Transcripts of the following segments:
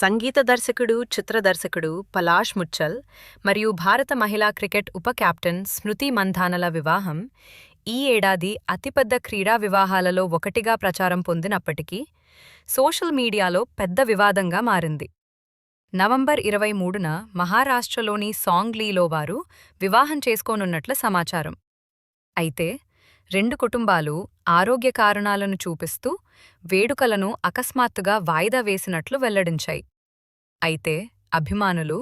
సంగీత దర్శకుడు చిత్ర దర్శకుడు పలాష్ ముచ్చల్ మరియు భారత మహిళా క్రికెట్ ఉప కెప్టెన్ స్మృతి మంధానల వివాహం ఈ ఏడాది అతిపెద్ద క్రీడా వివాహాలలో ఒకటిగా ప్రచారం పొందినప్పటికీ సోషల్ మీడియాలో పెద్ద వివాదంగా మారింది. నవంబర్ ఇరవై మూడున మహారాష్ట్రలోని సాంగ్లీలో వారు వివాహం చేసుకోనున్నట్ల సమాచారం. అయితే రెండు కుటుంబాలు ఆరోగ్య కారణాలను చూపిస్తూ వేడుకలను అకస్మాత్తుగా వాయిదా వేసినట్లు వెల్లడించాయి. అయితే అభిమానులు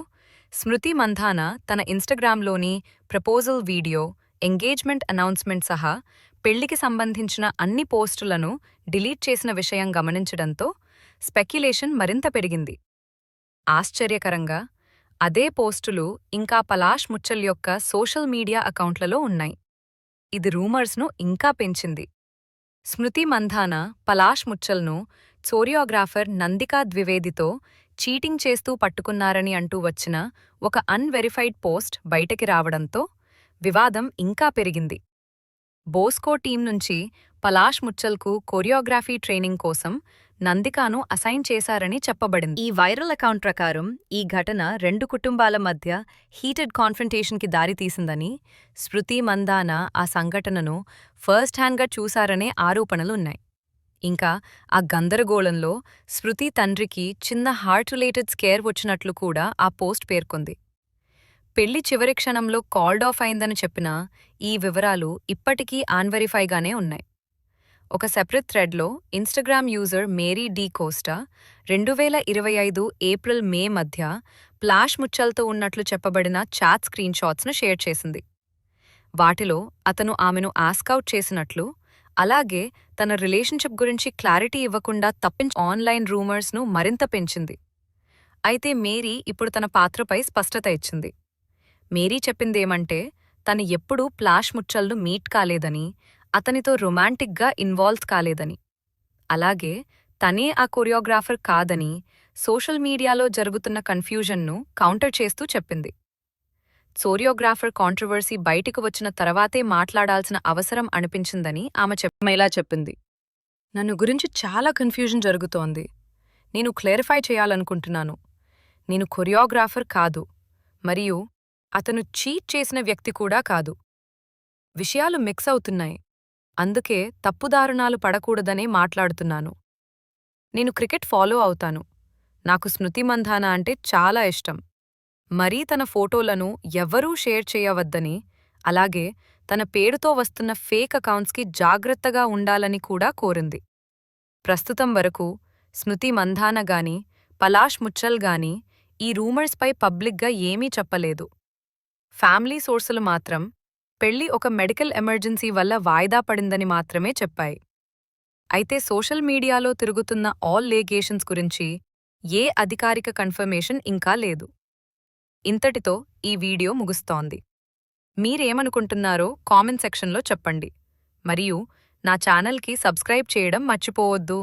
స్మృతి మంధాన తన ఇన్స్టాగ్రామ్లోని ప్రపోజల్ వీడియో ఎంగేజ్మెంట్ అనౌన్స్మెంట్ సహా పెళ్ళికి సంబంధించిన అన్ని పోస్టులను డిలీట్ చేసిన విషయం గమనించడంతో స్పెక్యులేషన్ మరింత పెరిగింది. ఆశ్చర్యకరంగా అదే పోస్టులు ఇంకా పలాష్ ముచ్చల్ యొక్క సోషల్ మీడియా అకౌంట్లలో ఉన్నాయి. ఇది రూమర్స్ను ఇంకా పెంచింది. స్మృతి మంధాన పలాష్ ముచ్చల్ను చోరియోగ్రాఫర్ నందికా ద్వివేదితో చీటింగ్ చేస్తూ పట్టుకున్నారని అంటూ వచ్చిన ఒక అన్వెరిఫైడ్ పోస్ట్ బయటకి రావడంతో వివాదం ఇంకా పెరిగింది. బోస్కో టీం నుంచి పలాష్ ముచ్చల్కు కొరియోగ్రఫీ ట్రైనింగ్ కోసం నందికాను అసైన్ చేశారని చెప్పబడింది. ఈ వైరల్ అకౌంట్ ప్రకారం ఈ ఘటన రెండు కుటుంబాల మధ్య హీటెడ్ కాన్ఫ్రంటేషన్కి దారితీసిందని స్మృతి మందాన ఆ సంఘటనను ఫస్ట్ హ్యాండ్గా చూశారనే ఆరోపణలున్నాయి ఇంకా ఆ గందరగోళంలో స్మృతి తండ్రికి చిన్న హార్ట్ రిలేటెడ్ స్కేర్ వచ్చినట్లు కూడా ఆ పోస్ట్ పేర్కొంది. పెళ్ళి చివరి క్షణంలో కాల్డ్ ఆఫ్ అయిందని చెప్పినా ఈ వివరాలు ఇప్పటికీ ఆన్వెరిఫైగానే ఉన్నాయి. ఒక సెపరేట్ థ్రెడ్లో Instagram user Mary D Costa రెండు వేల ఇరవై ఐదు ఏప్రిల్ మే మధ్య ప్లాష్ ముచ్చల్తో ఉన్నట్లు చెప్పబడిన చాట్ స్క్రీన్షాట్స్ను షేర్ చేసింది. వాటిలో అతను ఆమెను ఆస్కౌట్ చేసినట్లు అలాగే తన రిలేషన్షిప్ గురించి క్లారిటీ ఇవ్వకుండా తప్పించి ఆన్లైన్ రూమర్స్ను మరింత పెంచింది. అయితే మేరీ ఇప్పుడు తన పాత్రపై స్పష్టత ఇచ్చింది. మేరీ చెప్పిందేమంటే తను ఎప్పుడూ ప్లాష్ ముచ్చల్ను మీట్ కాలేదని అతనితో రొమాంటిక్గా ఇన్వాల్వ్ కాలేదని. అలాగే తనే ఆ కొరియోగ్రాఫర్ కాదని సోషల్ మీడియాలో జరుగుతున్న కన్ఫ్యూజన్ను కౌంటర్ చేస్తూ చెప్పింది. సోరియోగ్రాఫర్ కాంట్రవర్సీ బయటికి వచ్చిన తర్వాతే మాట్లాడాల్సిన అవసరం అనిపించిందని ఆమె చెప్పమేలా చెప్పింది. నన్ను గురించి చాలా కన్ఫ్యూజన్ జరుగుతోంది. నేను క్లారిఫై చేయాలనుకుంటున్నాను. నేను కొరియోగ్రాఫర్ కాదు. మరియు అతను చీట్ చేసిన వ్యక్తి కూడా కాదు. విషయాలు మిక్స్ అవుతున్నాయి. అందుకే తప్పుదారుణాలు పడకూడదనే మాట్లాడుతున్నాను. నేను క్రికెట్ ఫాలో అవుతాను. నాకు స్మృతి మంధాన అంటే చాలా ఇష్టం. మరీ తన ఫోటోలను ఎవ్వరూ షేర్ చేయవద్దని అలాగే తన పేరుతో వస్తున్న ఫేక్ అకౌంట్స్కి జాగ్రత్తగా ఉండాలని కూడా కోరింది. ప్రస్తుతం వరకు స్మృతి మంధాన గాని పలాష్ ముచ్చల్ గాని ఈ రూమర్స్పై పబ్లిక్గా ఏమీ చెప్పలేదు. ఫ్యామిలీ సోర్సులు మాత్రం పెళ్ళి ఒక మెడికల్ ఎమర్జెన్సీ వల్ల వాయిదా పడిందని మాత్రమే చెప్పాయి. అయితే సోషల్ మీడియాలో తిరుగుతున్న ఆల్ లేగేషన్స్ గురించి ఏ అధికారిక కన్ఫర్మేషన్ ఇంకా లేదు. ఇంతటితో ఈ వీడియో ముగుస్తోంది. మీరేమనుకుంటున్నారో కామెంట్ సెక్షన్లో చెప్పండి. మరియు నా ఛానల్కి సబ్స్క్రైబ్ చేయడం మర్చిపోవద్దు.